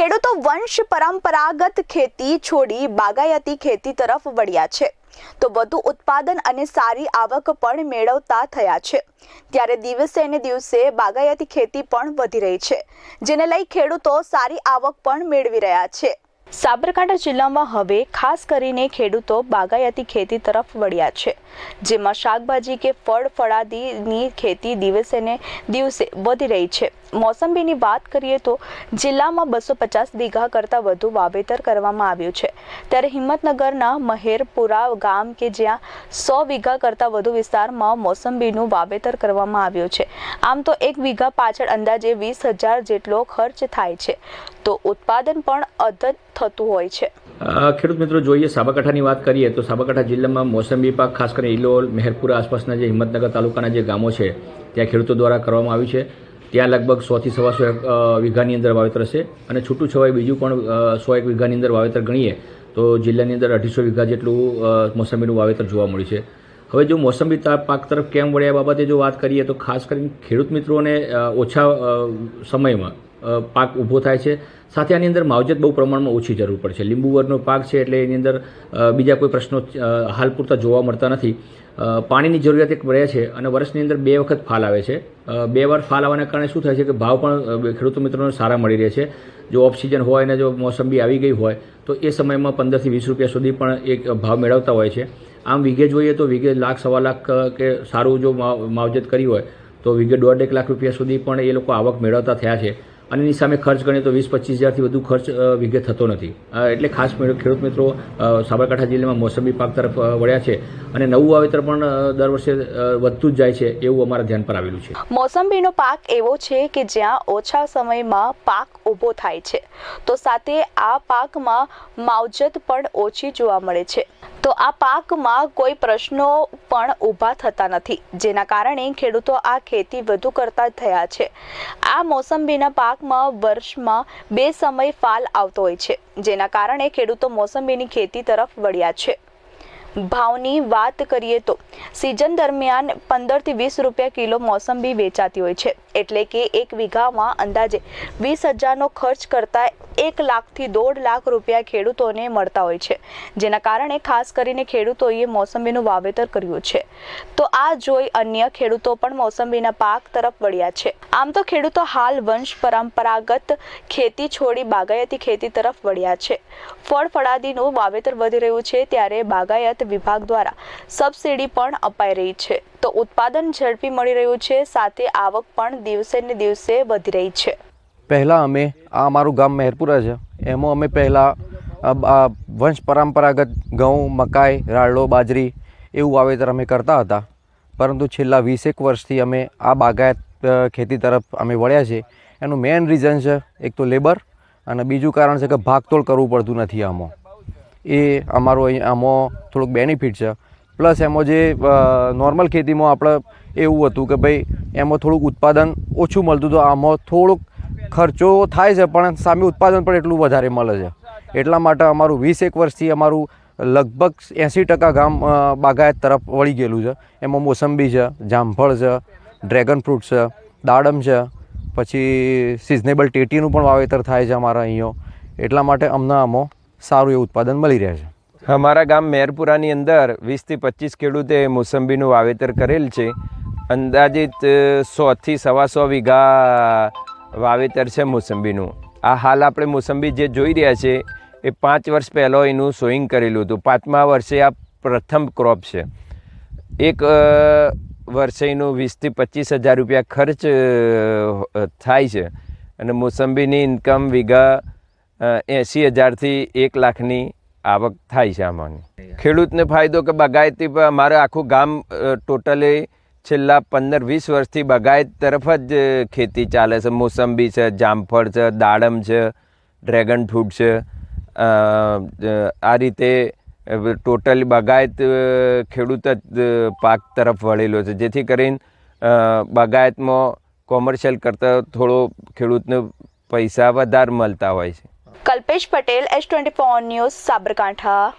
ખેડૂતો વંશ પરંપરાગત ખેતી છોડી બાગાયતી ખેતી તરફ વળ્યા છે. તો વધુ ઉત્પાદન અને સારી આવક પણ મેળવતા થયા છે. ત્યારે દિવસે ને દિવસે બાગાયતી ખેતી પણ વધી રહી છે, જેને લઈ ખેડૂતો સારી આવક પણ મેળવી રહ્યા છે. સાબરકાંઠા જિલ્લામાં હવે ખાસ કરીને ખેડૂતો બાગાયતી ખેતી તરફ વળ્યા છે, જેમાં શાકભાજી કે ફળ ફળાદીની ખેતી દિવસે ને દિવસે વધી રહી છે. મોસંબીની વાત કરીએ તો જિલ્લામાં બસો પચાસ વીઘા કરતાં વધુ વાવેતર કરવામાં આવ્યું છે. ત્યારે હિંમતનગરના મહેરપુરા ગામ કે જ્યાં સો વીઘા કરતાં વધુ વિસ્તારમાં મોસંબીનું વાવેતર કરવામાં આવ્યું છે. આમ તો એક વીઘા પાછળ અંદાજે વીસ હજાર જેટલો ખર્ચ થાય છે. તો ઉત્પાદન પણ અદત થતું હોય છે. ખેડૂત મિત્રો, જોઈએ સાબરકાંઠાની વાત કરીએ તો સાબરકાંઠા જિલ્લામાં મોસંબી પાક ખાસ કરીને ઇલોલ મહેરપુરા આસપાસના જે હિંમતનગર તાલુકાના જે ગામો છે, ત્યાં ખેડૂતો દ્વારા કરવામાં આવ્યું છે. ત્યાં લગભગ સોથી સવા સો વીઘાની અંદર વાવેતર હશે અને છૂટું છવાય બીજું પણ સો એક વીઘાની અંદર વાવેતર ગણીએ તો જિલ્લાની અંદર અઢીસો વીઘા જેટલું મોસંબીનું વાવેતર જોવા મળ્યું છે. હવે જો મોસંબી પાક તરફ કેમ વળ્યા બાબતે જો વાત કરીએ તો ખાસ કરીને ખેડૂત મિત્રોને ઓછા સમયમાં પાક ઊભો થાય છે. સાથે આની અંદર માવજત બહુ પ્રમાણમાં ઓછી જરૂર પડે છે. લીંબુ વરનો પાક છે એટલે એની અંદર બીજા કોઈ પ્રશ્નો હાલ પૂરતા જોવા મળતા નથી. પાણીની જરૂરિયાત એક રહે છે અને વર્ષની અંદર બે વખત ફાલ આવે છે. બે વાર ફાલ આવવાના કારણે શું થાય છે કે ભાવ પણ ખેડૂત મિત્રોને સારા મળી રહે છે. જો ઓફ હોય અને જો મોસંબી આવી ગઈ હોય, તો એ સમયમાં પંદરથી વીસ રૂપિયા સુધી પણ એક ભાવ મેળવતા હોય છે. આમ વીઘે જોઈએ તો વીઘે લાખ, સવા લાખ કે સારું જો માવ- માવજત કરી હોય, તો વીઘે દોઢ એક લાખ રૂપિયા સુધી પણ એ લોકો આવક મેળવતા થયા છે. અને એની સામે ખર્ચ ગણીએ તો વીસ પચીસ હજારથી વધુ ખર્ચ વિગે થતો નથી. એટલે ખાસ ખેડૂત મિત્રો સાબરકાંઠા જિલ્લામાં મોસંબી પાક તરફ વળ્યા છે અને નવું વાવેતર પણ દર વર્ષે વધતું જ જાય છે એવું અમારા ધ્યાન પર આવેલું છે. મોસંબીનો પાક એવો છે કે જ્યાં ઓછા સમયમાં પાક ઊભો થાય છે. તો સાથે આ પાકમાં માવજત પણ ઓછી જોવા મળે છે. તો આ પાકમાં કોઈ પ્રશ્નો પણ ઊભા થતા નથી, જેના કારણે ખેડૂતો આ ખેતી વધુ કરતા થયા છે. આ મોસંબીના પાકમાં વર્ષમાં બે સમય ફાલ આવતો હોય છે, જેના કારણે ખેડૂતો મોસંબીની ખેતી તરફ વળ્યા છે. ભાવની વાત કરીએ તો સિઝન દરમિયાન પંદરથી વીસ રૂપિયા કિલો મોસંબી વેચાતી હોય છે. એટલે કે એક વીઘામાં અંદાજે વીસ હજારનો ખર્ચ કરતાં એક લાખથી દોઢ લાખ રૂપિયા ખેડૂતોને મળતા હોય છે. જેના કારણે ખાસ કરીને ખેડૂતોએ મોસંબીનું વાવેતર કર્યું છે. તો આ જોઈ અન્ય ખેડૂતો પણ મોસંબીના પાક તરફ વળ્યા છે. આમ તો ખેડૂતો હાલ વંશ પરંપરાગત ખેતી છોડી બાગાયતી ખેતી તરફ વળ્યા છે. ફળ ફળાદીનું વાવેતર વધી રહ્યું છે ત્યારે બાગાયત વિભાગ દ્વારા સબસિડી પણ અપાઈ રહી છે. તો ઉત્પાદન ઝડપી મળી રહ્યું છે, સાથે આવક પણ દિવસે ને દિવસે વધી રહી છે. પહેલાં અમે, આ અમારું ગામ મહેરપુરા છે, એમાં અમે પહેલાં વંશ પરંપરાગત ઘઉં, મકાઈ રાળો બાજરી એવું વાવેતર અમે કરતા હતા. પરંતુ છેલ્લા વીસેક વર્ષથી અમે આ બાગાયત ખેતી તરફ અમે વળ્યા છે. એનું મેઇન રીઝન છે, એક તો લેબર અને બીજું કારણ છે કે ભાગતોડ કરવું પડતું નથી આમાં. એ અમારો આમાં થોડુંક બેનિફિટ છે. પ્લસ એમાં જે નોર્મલ ખેતીમાં આપણે એવું હતું કે ભાઈ એમાં થોડુંક ઉત્પાદન ઓછું મળતું હતું આમાં થોડુંક ખર્ચો થાય છે, પણ સામે ઉત્પાદન પણ એટલું વધારે મળે છે. એટલા માટે અમારું વીસ એક વર્ષથી અમારું લગભગ એંસી ટકા ગામ બાગાયત તરફ વળી ગયેલું છે. એમાં મોસંબી છે, જામફળ છે ડ્રેગન ફ્રૂટ છે, દાડમ છે, પછી સિઝનેબલ ટેટીનું પણ વાવેતર થાય છે અમારા અહીંયા. એટલા માટે અમને આમાં સારું એવું ઉત્પાદન મળી રહે છે. અમારા ગામ મેરપુરાની અંદર વીસથી પચીસ ખેડૂતે મોસંબીનું વાવેતર કરેલ છે. અંદાજિત સોથી સવા સો વીઘા વાવેતર છે મોસંબીનું. આ હાલ આપણે મોસંબી જે જોઈ રહ્યા છે, એ પાંચ વર્ષ પહેલાં એનું સોઈંગ કરેલું હતું. પાંચમા વર્ષે આ પ્રથમ ક્રોપ છે. એક વર્ષે એનું વીસથી પચીસ હજાર રૂપિયા ખર્ચ થાય છે. અને મોસંબીની ઇન્કમ વીઘા એંસી હજારથી એક લાખની આવક થાય છે આમાંની. ખેડૂતને ફાયદો કે બગાયતી મારે આખું ગામ ટોટલી છેલ્લા પંદર વીસ વર્ષથી બગાયત તરફ જ ખેતી ચાલે છે. મોસંબી છે, જામફળ છે, દાડમ છે, ડ્રેગન ફ્રૂટ છે. આ રીતે ટોટલ બગાયત ખેડૂત જ પાક તરફ વળેલો છે. જેથી કરીને બાગાયતમાં કોમર્શિયલ કરતાં થોડો ખેડૂતને પૈસા વધારે મળતા હોય છે. Kalpesh Patel S twenty four news Sabarkantha.